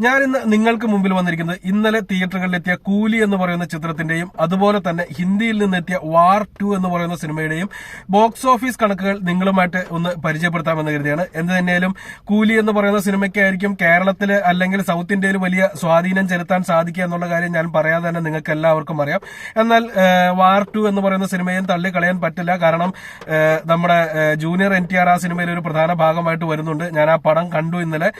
ഞാൻ ഇന്ന് നിങ്ങൾക്ക് മുമ്പിൽ വന്നിരിക്കുന്നത് ഇന്നലെ തിയേറ്ററുകളിലെത്തിയ കൂലി എന്ന് പറയുന്ന ചിത്രത്തിന്റെയും അതുപോലെ തന്നെ ഹിന്ദിയിൽ നിന്നെത്തിയ വാർ ടു എന്ന് പറയുന്ന സിനിമയുടെയും ബോക്സ് ഓഫീസ് കണക്കുകൾ നിങ്ങളുമായിട്ട് ഒന്ന് പരിചയപ്പെടുത്താമെന്ന് കരുതിയാണ്. എന്ത് തന്നെയാലും കൂലി എന്ന് പറയുന്ന സിനിമയ്ക്കായിരിക്കും കേരളത്തിൽ അല്ലെങ്കിൽ സൗത്ത് ഇന്ത്യയിൽ വലിയ സ്വാധീനം ചെലുത്താൻ സാധിക്കുക എന്നുള്ള കാര്യം ഞാൻ പറയാതെ തന്നെ നിങ്ങൾക്ക് എല്ലാവർക്കും അറിയാം. എന്നാൽ വാർ ടു എന്ന് പറയുന്ന സിനിമയും തള്ളിക്കളയാൻ പറ്റില്ല. കാരണം നമ്മുടെ ജൂനിയർ എൻ ടി ആർ ആ സിനിമയിൽ ഒരു പ്രധാന ഭാഗമായിട്ട് വരുന്നുണ്ട്. ഞാൻ ആ പടം കണ്ടു ഇന്നലെ.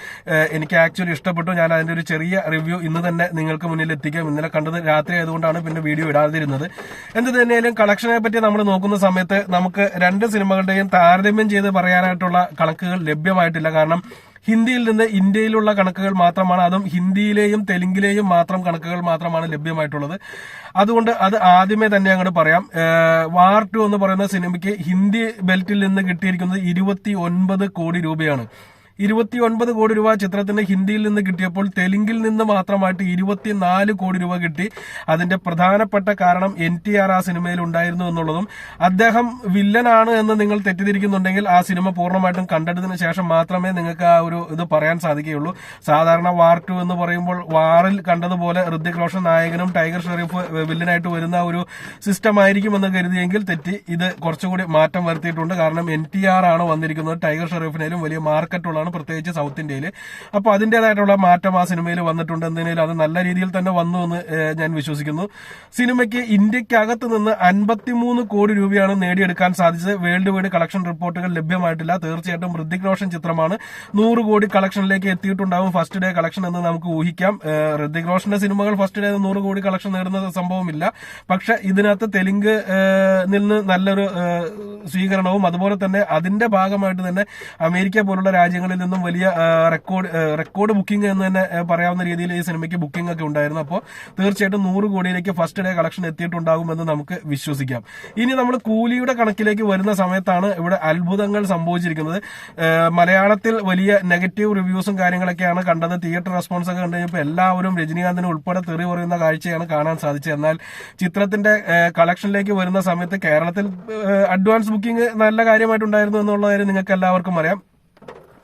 എനിക്ക് ആക്ച്വലി ഇഷ്ടപ്പെട്ടു. ഞാൻ അതിന്റെ ഒരു ചെറിയ റിവ്യൂ ഇന്ന് തന്നെ നിങ്ങൾക്ക് മുന്നിൽ എത്തിക്കാം. ഇന്നലെ കണ്ടത് രാത്രി ആയതുകൊണ്ടാണ് പിന്നെ വീഡിയോ ഇടാതിരുന്നത്. എന്ത് തന്നെയാലും കളക്ഷനെ പറ്റി നമ്മൾ നോക്കുന്ന സമയത്ത് നമുക്ക് രണ്ട് സിനിമകളുടെയും താരതമ്യം ചെയ്ത് പറയാനായിട്ടുള്ള കണക്കുകൾ ലഭ്യമായിട്ടില്ല. കാരണം ഹിന്ദിയിൽ നിന്ന് ഇന്ത്യയിലുള്ള കണക്കുകൾ മാത്രമാണ് അതും ഹിന്ദിയിലെയും തെലുങ്കിലെയും മാത്രം കണക്കുകൾ മാത്രമാണ് ലഭ്യമായിട്ടുള്ളത്. അതുകൊണ്ട് അത് ആദ്യമേ തന്നെ അങ്ങോട്ട് പറയാം. വാർ ടു എന്ന് പറയുന്ന സിനിമയ്ക്ക് ഹിന്ദി ബെൽറ്റിൽ നിന്ന് കിട്ടിയിരിക്കുന്നത് ഇരുപത്തി കോടി രൂപയാണ്. ഇരുപത്തി ഒൻപത് കോടി രൂപ ചിത്രത്തിന് ഹിന്ദിയിൽ നിന്ന് കിട്ടിയപ്പോൾ തെലുങ്കിൽ നിന്ന് മാത്രമായിട്ട് ഇരുപത്തിനാല് കോടി രൂപ കിട്ടി. അതിന്റെ പ്രധാനപ്പെട്ട കാരണം എൻ ടി ആർ ആ സിനിമയിൽ ഉണ്ടായിരുന്നു എന്നുള്ളതും അദ്ദേഹം വില്ലനാണ് എന്ന് നിങ്ങൾ തെറ്റിദ്ധരിക്കുന്നുണ്ടെങ്കിൽ ആ സിനിമ പൂർണമായിട്ടും കണ്ടെടുത്തതിന് ശേഷം മാത്രമേ നിങ്ങൾക്ക് ആ ഒരു ഇത് പറയാൻ സാധിക്കുകയുള്ളൂ. സാധാരണ വാർ ടു എന്ന് പറയുമ്പോൾ വാറിൽ കണ്ടതുപോലെ ഋതിക് റോഷൻ നായകനും ടൈഗർ ഷെറീഫ് വില്ലനായിട്ട് വരുന്ന ഒരു സിസ്റ്റം ആയിരിക്കും എന്ന് കരുതിയെങ്കിൽ തെറ്റി ഇത് കുറച്ചുകൂടി മാറ്റം വരുത്തിയിട്ടുണ്ട്. കാരണം എൻ ടി ആർ ആണ് വന്നിരിക്കുന്നത് ടൈഗർ ഷെറീഫിനേലും വലിയ മാർക്കറ്റുള്ളതാണ് പ്രത്യേകിച്ച് സൗത്ത് ഇന്ത്യയിൽ അപ്പൊ അതിന്റേതായിട്ടുള്ള മാറ്റം ആ സിനിമയിൽ വന്നിട്ടുണ്ട്. എന്തെങ്കിലും അത് നല്ല രീതിയിൽ തന്നെ വന്നു എന്ന് ഞാൻ വിശ്വസിക്കുന്നു. സിനിമയ്ക്ക് ഇന്ത്യക്കകത്ത് നിന്ന് അൻപത്തിമൂന്ന് കോടി രൂപയാണ് നേടിയെടുക്കാൻ സാധിച്ചത്. വേൾഡ് വൈഡ് കളക്ഷൻ റിപ്പോർട്ടുകൾ ലഭ്യമായിട്ടില്ല. തീർച്ചയായിട്ടും ഋതിക് റോഷൻ ചിത്രമാണ്. നൂറ് കോടി കളക്ഷനിലേക്ക് എത്തിയിട്ടുണ്ടാവും ഫസ്റ്റ് ഡേ കളക്ഷൻ എന്ന് നമുക്ക് ഊഹിക്കാം. ഋതിക് റോഷന്റെ സിനിമകൾ ഫസ്റ്റ് ഡേ നൂറ് കോടി കളക്ഷൻ നേടുന്ന സംഭവമില്ല. പക്ഷെ ഇതിനകത്ത് തെലുങ്ക് നിന്ന് നല്ലൊരു സ്വീകരണവും അതുപോലെ തന്നെ അതിന്റെ ഭാഗമായിട്ട് തന്നെ അമേരിക്ക പോലുള്ള രാജ്യങ്ങളിൽ നിന്നും വലിയ റെക്കോർഡ് റെക്കോർഡ് ബുക്കിംഗ് എന്ന് തന്നെ പറയാവുന്ന രീതിയിൽ ഈ സിനിമയ്ക്ക് ബുക്കിംഗ് ഒക്കെ ഉണ്ടായിരുന്നു. അപ്പോൾ തീർച്ചയായിട്ടും നൂറ് കോടിയിലേക്ക് ഫസ്റ്റ് ഡേ കളക്ഷൻ എത്തിയിട്ടുണ്ടാകുമെന്ന് നമുക്ക് വിശ്വസിക്കാം. ഇനി നമ്മൾ കൂലിയുടെ കണക്കിലേക്ക് വരുന്ന സമയത്താണ് ഇവിടെ അത്ഭുതങ്ങൾ സംഭവിച്ചിരിക്കുന്നത്. മലയാളത്തിൽ വലിയ നെഗറ്റീവ് റിവ്യൂസും കാര്യങ്ങളൊക്കെയാണ് കണ്ടത്. തിയേറ്റർ റെസ്പോൺസ് ഒക്കെ കണ്ടു എല്ലാവരും രജനീകാന്തിന് ഉൾപ്പെടെ തെറി പറയുന്ന കാഴ്ചയാണ് കാണാൻ സാധിച്ചത്. എന്നാൽ ചിത്രത്തിന്റെ കളക്ഷനിലേക്ക് വരുന്ന സമയത്ത് കേരളത്തിൽ അഡ്വാൻസ് ബുക്കിംഗ് നല്ല കാര്യമായിട്ടുണ്ടായിരുന്നു എന്നുള്ള കാര്യം നിങ്ങൾക്ക് എല്ലാവർക്കും അറിയാം.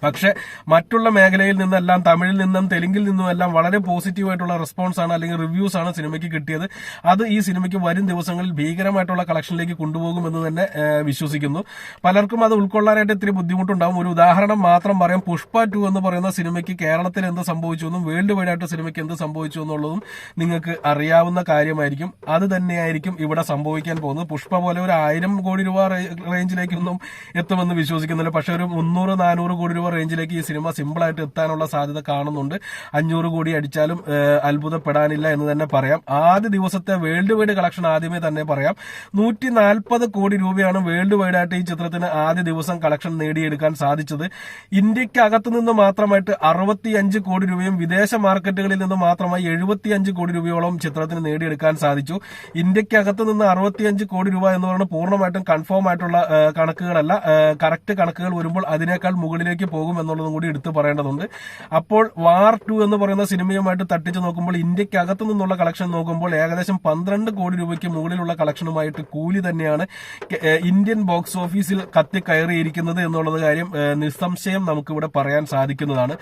പക്ഷെ മറ്റുള്ള മേഖലയിൽ നിന്നെല്ലാം തമിഴിൽ നിന്നും തെലുങ്കിൽ നിന്നും എല്ലാം വളരെ പോസിറ്റീവായിട്ടുള്ള റെസ്പോൺസ് ആണ് അല്ലെങ്കിൽ റിവ്യൂസ് ആണ് സിനിമയ്ക്ക് കിട്ടിയത്. അത് ഈ സിനിമയ്ക്ക് വരും ദിവസങ്ങളിൽ ഭീകരമായിട്ടുള്ള കളക്ഷനിലേക്ക് കൊണ്ടുപോകുമെന്ന് തന്നെ വിശ്വസിക്കുന്നു. പലർക്കും അത് ഉൾക്കൊള്ളാനായിട്ട് ഇത്തിരി ബുദ്ധിമുട്ടുണ്ടാവും. ഒരു ഉദാഹരണം മാത്രം പറയാം. പുഷ്പ ടു എന്ന് പറയുന്ന സിനിമയ്ക്ക് കേരളത്തിൽ എന്ത് സംഭവിച്ചു എന്നും വേൾഡ് വൈഡ് ആയിട്ട് സിനിമയ്ക്ക് എന്ത് സംഭവിച്ചു എന്നുള്ളതും നിങ്ങൾക്ക് അറിയാവുന്ന കാര്യമായിരിക്കും. അത് തന്നെയായിരിക്കും ഇവിടെ സംഭവിക്കാൻ പോകുന്നത്. പുഷ്പ പോലെ ഒരു ആയിരം കോടി രൂപ റേഞ്ചിലേക്കൊന്നും എത്തുമെന്ന് വിശ്വസിക്കുന്നില്ല. പക്ഷെ ഒരു മുന്നൂറ് നാനൂറ് കോടി രൂപ റേഞ്ചിലേക്ക് ഈ സിനിമ സിമ്പിളായിട്ട് എത്താനുള്ള സാധ്യത കാണുന്നുണ്ട്. അഞ്ഞൂറ് കോടി അടിച്ചാലും അത്ഭുതപ്പെടാനില്ല എന്ന് തന്നെ പറയാം. ആദ്യ ദിവസത്തെ വേൾഡ് വൈഡ് കളക്ഷൻ ആദ്യമേ തന്നെ പറയാം. നൂറ്റി നാൽപ്പത് കോടി രൂപയാണ് വേൾഡ് വൈഡ് ആയിട്ട് ഈ ചിത്രത്തിന് ആദ്യ ദിവസം കളക്ഷൻ നേടിയെടുക്കാൻ സാധിച്ചത്. ഇന്ത്യക്കകത്ത് നിന്ന് മാത്രമായിട്ട് അറുപത്തിയഞ്ച് കോടി രൂപയും വിദേശ മാർക്കറ്റുകളിൽ നിന്ന് മാത്രമായി എഴുപത്തിയഞ്ച് കോടി രൂപയോളം ചിത്രത്തിന് നേടിയെടുക്കാൻ സാധിച്ചു. ഇന്ത്യക്കകത്ത് നിന്ന് അറുപത്തിയഞ്ച് കോടി രൂപ എന്ന് പറയുന്നത് പൂർണമായിട്ടും കൺഫേം ആയിട്ടുള്ള കണക്കുകളല്ല കറക്റ്റ് കണക്കുകൾ വരുമ്പോൾ അതിനേക്കാൾ മുകളിലേക്ക് പോകും എന്നുള്ളതും കൂടി എടുത്തു പറയേണ്ടതുണ്ട്. അപ്പോൾ വാർ ടു എന്ന് പറയുന്ന സിനിമയുമായിട്ട് തട്ടിച്ച് നോക്കുമ്പോൾ ഇന്ത്യക്കകത്തു നിന്നുള്ള കളക്ഷൻ നോക്കുമ്പോൾ ഏകദേശം പന്ത്രണ്ട് കോടി രൂപയ്ക്ക് മുകളിലുള്ള കളക്ഷനുമായിട്ട് കൂലി തന്നെയാണ് ഇന്ത്യൻ ബോക്സ് ഓഫീസിൽ കത്തി കയറിയിരിക്കുന്നത് എന്നുള്ളത് കാര്യം നിസ്സംശയം നമുക്കിവിടെ പറയാൻ സാധിക്കുന്നതാണ്.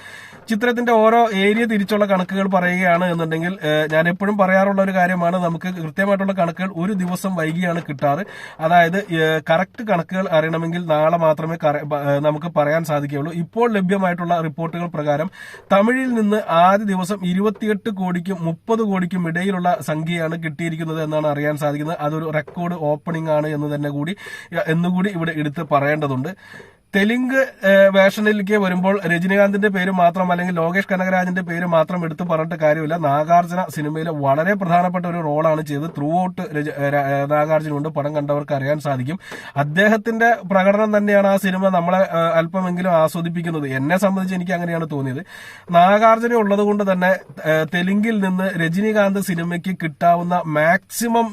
ചിത്രത്തിന്റെ ഓരോ ഏരിയ തിരിച്ചുള്ള കണക്കുകൾ പറയുകയാണ് എന്നുണ്ടെങ്കിൽ ഞാൻ എപ്പോഴും പറയാറുള്ള ഒരു കാര്യമാണ് നമുക്ക് കൃത്യമായിട്ടുള്ള കണക്കുകൾ ഒരു ദിവസം വൈകിയാണ് കിട്ടാറ്. അതായത് കറക്റ്റ് കണക്കുകൾ അറിയണമെങ്കിൽ നാളെ മാത്രമേ നമുക്ക് പറയാൻ സാധിക്കുകയുള്ളൂ. ഇപ്പോൾ ലഭ്യമായിട്ടുള്ള റിപ്പോർട്ടുകൾ പ്രകാരം തമിഴിൽ നിന്ന് ആദ്യ ദിവസം ഇരുപത്തിയെട്ട് കോടിക്കും മുപ്പത് കോടിക്കും ഇടയിലുള്ള സംഖ്യയാണ് കിട്ടിയിരിക്കുന്നത് എന്നാണ് അറിയാൻ സാധിക്കുന്നത്. അതൊരു റെക്കോർഡ് ഓപ്പണിംഗ് ആണ് എന്ന് തന്നെ കൂടി എന്നുകൂടി ഇവിടെ എടുത്ത് പറയേണ്ടതുണ്ട്. തെലുങ്ക് വേഷനിലേക്ക് വരുമ്പോൾ രജനീകാന്തിന്റെ പേര് മാത്രം അല്ലെങ്കിൽ ലോകേഷ് കനകരാജിന്റെ പേര് മാത്രം എടുത്തു പറഞ്ഞിട്ട് കാര്യമില്ല. നാഗാർജുന സിനിമയിലെ വളരെ പ്രധാനപ്പെട്ട ഒരു റോളാണ് ചെയ്ത് ത്രൂ ഔട്ട് നാഗാർജുനുണ്ട് പടം കണ്ടവർക്ക് അറിയാൻ സാധിക്കും. അദ്ദേഹത്തിന്റെ പ്രകടനം തന്നെയാണ് ആ സിനിമ നമ്മളെ അല്പമെങ്കിലും ആസ്വദിപ്പിക്കുന്നത്. എന്നെ സംബന്ധിച്ച് എനിക്ക് അങ്ങനെയാണ് തോന്നിയത്. നാഗാർജുന ഉള്ളത് കൊണ്ട് തന്നെ തെലുങ്കിൽ നിന്ന് രജനീകാന്ത് സിനിമയ്ക്ക് കിട്ടാവുന്ന മാക്സിമം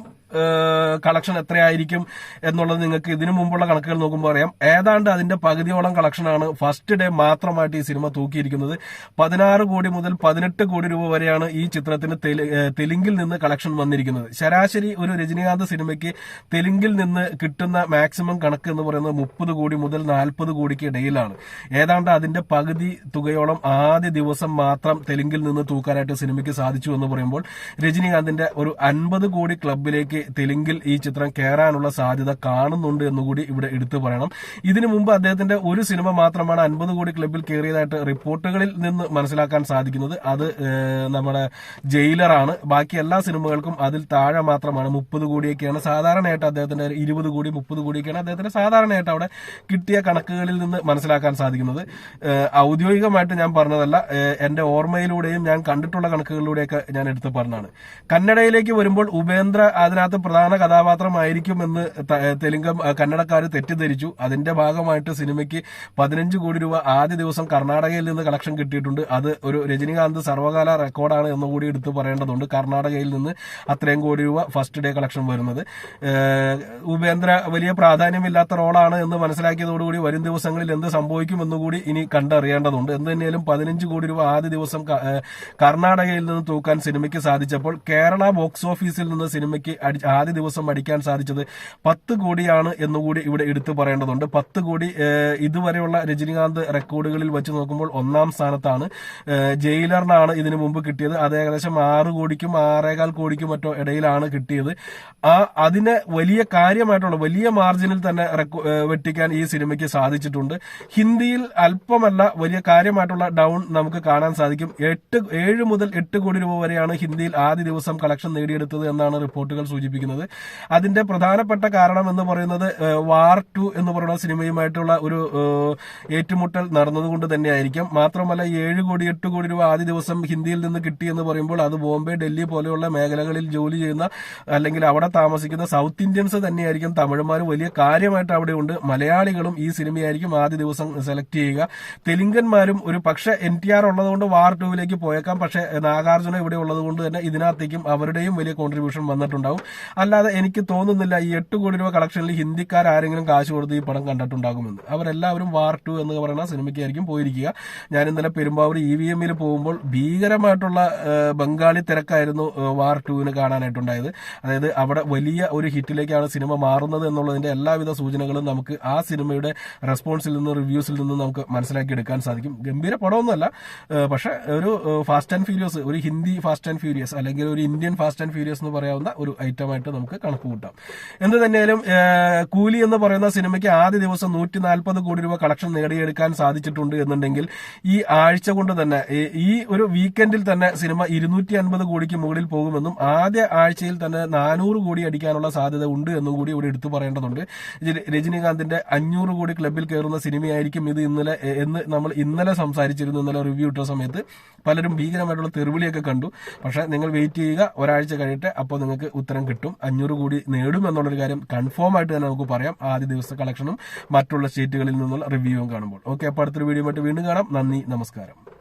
കളക്ഷൻ എത്രയായിരിക്കും എന്നുള്ളത് നിങ്ങൾക്ക് ഇതിനു മുമ്പുള്ള കണക്കുകൾ നോക്കുമ്പോൾ അറിയാം. ഏതാണ്ട് അതിന്റെ പകുതിയോളം കളക്ഷനാണ് ഫസ്റ്റ് ഡേ മാത്രമായിട്ട് ഈ സിനിമ തൂക്കിയിരിക്കുന്നത്. പതിനാറ് കോടി മുതൽ പതിനെട്ട് കോടി രൂപ വരെയാണ് ഈ ചിത്രത്തിന് തെലുങ്കിൽ നിന്ന് കളക്ഷൻ വന്നിരിക്കുന്നത്. ശരാശരി ഒരു രജനീകാന്ത് സിനിമയ്ക്ക് തെലുങ്കിൽ നിന്ന് കിട്ടുന്ന മാക്സിമം കണക്ക് എന്ന് പറയുന്നത് മുപ്പത് കോടി മുതൽ നാൽപ്പത് കോടിക്ക് ഇടയിലാണ്. ഏതാണ്ട് അതിന്റെ പകുതി തുകയോളം ആദ്യ ദിവസം മാത്രം തെലുങ്കിൽ നിന്ന് തൂക്കാനായിട്ട് സിനിമയ്ക്ക് സാധിച്ചു എന്ന് പറയുമ്പോൾ രജനീകാന്തിന്റെ ഒരു അൻപത് കോടി ക്ലബിലേക്ക് തെലുങ്കിൽ ഈ ചിത്രം കയറാനുള്ള സാധ്യത കാണുന്നുണ്ട് എന്നുകൂടി ഇവിടെ എടുത്തു പറയണം. ഇതിനു മുമ്പ് അദ്ദേഹത്തിന്റെ ഒരു സിനിമ മാത്രമാണ് അൻപത് കോടി ക്ലബിൽ കയറിയതായിട്ട് റിപ്പോർട്ടുകളിൽ നിന്ന് മനസ്സിലാക്കാൻ സാധിക്കുന്നത്. അത് നമ്മുടെ ജയിലറാണ്. ബാക്കി എല്ലാ സിനിമകൾക്കും അതിൽ താഴെ മാത്രമാണ് മുപ്പത് കോടിയൊക്കെയാണ്. സാധാരണയായിട്ട് അദ്ദേഹത്തിന്റെ ഇരുപത് കോടി മുപ്പത് കോടിയൊക്കെയാണ് അദ്ദേഹത്തിന്റെ സാധാരണയായിട്ട് അവിടെ കിട്ടിയ കണക്കുകളിൽ നിന്ന് മനസ്സിലാക്കാൻ സാധിക്കുന്നത്. ഔദ്യോഗികമായിട്ട് ഞാൻ പറഞ്ഞതല്ല എന്റെ ഓർമ്മയിലൂടെയും ഞാൻ കണ്ടിട്ടുള്ള കണക്കുകളിലൂടെയൊക്കെ ഞാൻ എടുത്ത് പറഞ്ഞതാണ് കന്നഡയിലേക്ക് വരുമ്പോൾ ഉപേന്ദ്ര അതിനകത്ത് പ്രധാന കഥാപാത്രമായിരിക്കും എന്ന് തെലുങ്കം കന്നഡക്കാർ തെറ്റിദ്ധരിച്ചു. അതിന്റെ ഭാഗമായിട്ട് സിനിമയ്ക്ക് പതിനഞ്ച് കോടി രൂപ ആദ്യ ദിവസം കർണാടകയിൽ നിന്ന് കളക്ഷൻ കിട്ടിയിട്ടുണ്ട്. അത് ഒരു രജനീകാന്ത് സർവകാല റെക്കോർഡാണ് എന്നുകൂടി എടുത്തു പറയേണ്ടതുണ്ട്. കർണാടകയിൽ നിന്ന് അത്രയും കോടി രൂപ ഫസ്റ്റ് ഡേ കളക്ഷൻ വരുന്നത്. ഉപേന്ദ്ര വലിയ പ്രാധാന്യമില്ലാത്ത റോളാണ് എന്ന് മനസ്സിലാക്കിയതോടുകൂടി വരും ദിവസങ്ങളിൽ എന്ത് സംഭവിക്കും എന്നുകൂടി ഇനി കണ്ടറിയേണ്ടതുണ്ട്. എന്ത് തന്നെയാലും പതിനഞ്ച് കോടി രൂപ ആദ്യ ദിവസം കർണാടകയിൽ നിന്ന് തൂക്കാൻ സിനിമയ്ക്ക് സാധിച്ചപ്പോൾ കേരള ബോക്സ് ഓഫീസിൽ നിന്ന് സിനിമയ്ക്ക് ആദ്യ ദിവസം അടിക്കാൻ സാധിച്ചത് പത്ത് കോടിയാണ് എന്നുകൂടി ഇവിടെ എടുത്തു പറയേണ്ടതുണ്ട്. പത്ത് കോടി ഇതുവരെയുള്ള രജനീകാന്ത് റെക്കോർഡുകളിൽ വെച്ച് നോക്കുമ്പോൾ ഒന്നാം സ്ഥാനത്താണ്. ജയിലറിനാണ് ഇതിനു മുമ്പ് കിട്ടിയത്. അത് ഏകദേശം ആറ് കോടിക്കും ആറേകാൽ കോടിക്കും മറ്റോ ഇടയിലാണ് കിട്ടിയത്. ആ അതിനെ വലിയ കാര്യമായിട്ടുള്ള വലിയ മാർജിനിൽ തന്നെ വെട്ടിക്കാൻ ഈ സിനിമയ്ക്ക് സാധിച്ചിട്ടുണ്ട്. ഹിന്ദിയിൽ അല്പമല്ല വലിയ കാര്യമായിട്ടുള്ള ഡൗൺ നമുക്ക് കാണാൻ സാധിക്കും. എട്ട് ഏഴ് മുതൽ എട്ട് കോടി രൂപ വരെയാണ് ഹിന്ദിയിൽ ആദ്യ ദിവസം കളക്ഷൻ നേടിയെടുത്തത് എന്നാണ് റിപ്പോർട്ടുകൾ സൂചിപ്പിക്കുന്നത്. അതിന്റെ പ്രധാനപ്പെട്ട കാരണം എന്ന് പറയുന്നത് വാർ ടു എന്ന് പറയുന്ന സിനിമയുമായിട്ടുള്ള ഒരു ഏറ്റുമുട്ടൽ നടന്നതുകൊണ്ട് തന്നെയായിരിക്കും. മാത്രമല്ല ഏഴ് കോടി എട്ട് കോടി രൂപ ആദ്യ ദിവസം ഹിന്ദിയിൽ നിന്ന് കിട്ടി എന്ന് പറയുമ്പോൾ അത് ബോംബെ ഡൽഹി പോലെയുള്ള മേഖലകളിൽ ജോലി ചെയ്യുന്ന അല്ലെങ്കിൽ അവിടെ താമസിക്കുന്ന സൗത്ത് ഇന്ത്യൻസ് തന്നെയായിരിക്കും. തമിഴന്മാർ വലിയ കാര്യമായിട്ട് അവിടെ ഉണ്ട് മലയാളികളും ഈ സിനിമയായിരിക്കും ആദ്യ ദിവസം സെലക്ട് ചെയ്യുക. തെലുങ്കന്മാരും ഒരു പക്ഷെ എൻ ടി ആർ ഉള്ളതുകൊണ്ട് വാർ ടൂവിലേക്ക് പോയേക്കാം. പക്ഷെ നാഗാർജുന ഇവിടെ ഉള്ളതുകൊണ്ട് തന്നെ ഇതിനകത്തേക്കും അവരുടെയും വലിയ കോൺട്രിബ്യൂഷൻ വന്നിട്ടുണ്ടാവും. അല്ലാതെ എനിക്ക് തോന്നുന്നില്ല ഈ എട്ട് കോടി രൂപ കളക്ഷനിൽ ഹിന്ദിക്കാർ ആരെങ്കിലും കാശ് കൊടുത്ത് ഈ പടം കണ്ടിട്ടുണ്ടാകുമെന്ന്. അവരെല്ലാവരും വാർ ടു എന്ന് പറയുന്ന സിനിമയ്ക്കായിരിക്കും പോയിരിക്കുക. ഞാൻ ഇന്നലെ പെരുമ്പാവൂർ ഇ വി എമ്മിൽ പോകുമ്പോൾ ഭീകരമായിട്ടുള്ള ബംഗാളി തിരക്കായിരുന്നു വാർ ടുവിന് കാണാനായിട്ടുണ്ടായത്. അതായത് അവിടെ വലിയ ഒരു ഹിറ്റിലേക്കാണ് സിനിമ മാറുന്നത് എന്നുള്ളതിന്റെ എല്ലാവിധ സൂചനകളും നമുക്ക് ആ സിനിമയുടെ റെസ്പോൺസിൽ നിന്ന് റിവ്യൂസിൽ നിന്ന് നമുക്ക് മനസ്സിലാക്കി എടുക്കാൻ സാധിക്കും. ഗംഭീര പടമൊന്നുമല്ല പക്ഷെ ഒരു ഫാസ്റ്റ് ആൻഡ് ഫ്യൂരിയസ് ഒരു ഹിന്ദി ഫാസ്റ്റ് ആൻഡ് ഫ്യൂരിയസ് അല്ലെങ്കിൽ ഒരു ഇന്ത്യൻ ഫാസ്റ്റ് ആൻഡ് ഫ്യൂരിയസ് എന്ന് പറയാവുന്ന ഒരു ഐറ്റമായിട്ട് നമുക്ക് കണക്ക് കൂട്ടാം. എന്ത് തന്നെയാലും കൂലി എന്ന് പറയുന്ന സിനിമയ്ക്ക് ആദ്യ ദിവസം നൂറ്റി നാൽപ്പത് കോടി രൂപ കളക്ഷൻ നേടിയെടുക്കാൻ സാധിച്ചിട്ടുണ്ട് എന്നുണ്ടെങ്കിൽ ഈ ആഴ്ച കൊണ്ട് തന്നെ ഈ- ഒരു വീക്കെൻഡിൽ തന്നെ സിനിമ ഇരുന്നൂറ്റി അൻപത് കോടിക്ക് മുകളിൽ പോകുമെന്നും ആദ്യ ആഴ്ചയിൽ തന്നെ നാനൂറ് കോടി അടിക്കാനുള്ള സാധ്യത ഉണ്ട് എന്നും കൂടി ഇവിടെ എടുത്തു പറയേണ്ടതുണ്ട്. രജനീകാന്തിന്റെ അഞ്ഞൂറ് കോടി ക്ലബിൽ കയറുന്ന സിനിമയായിരിക്കും ഇത് ഇന്നലെ എന്ന് നമ്മൾ ഇന്നലെ സംസാരിച്ചിരുന്നു ഇന്നലെ റിവ്യൂ ഇട്ട സമയത്ത്. പലരും ഭീകരമായിട്ടുള്ള തെറിവിളിയൊക്കെ കണ്ടു. പക്ഷെ നിങ്ങൾ വെയിറ്റ് ചെയ്യുക ഒരാഴ്ച കഴിയട്ടെ അപ്പോൾ നിങ്ങൾക്ക് ഉത്തരം കിട്ടും. അഞ്ഞൂറ് കോടി നേടും എന്നുള്ളൊരു കാര്യം കൺഫേം ആയിട്ട് തന്നെ നമുക്ക് പറയാം. ആദ്യ ദിവസത്തെ കളക്ഷനും മറ്റുള്ള സ്റ്റേറ്റുകളിൽ നിന്നുള്ള റിവ്യൂവും കാണുമ്പോൾ. ഓക്കെ അപ്പോൾ അടുത്തൊരു വീഡിയോ വീണ്ടും കാണാം. നന്ദി നമസ്കാരം.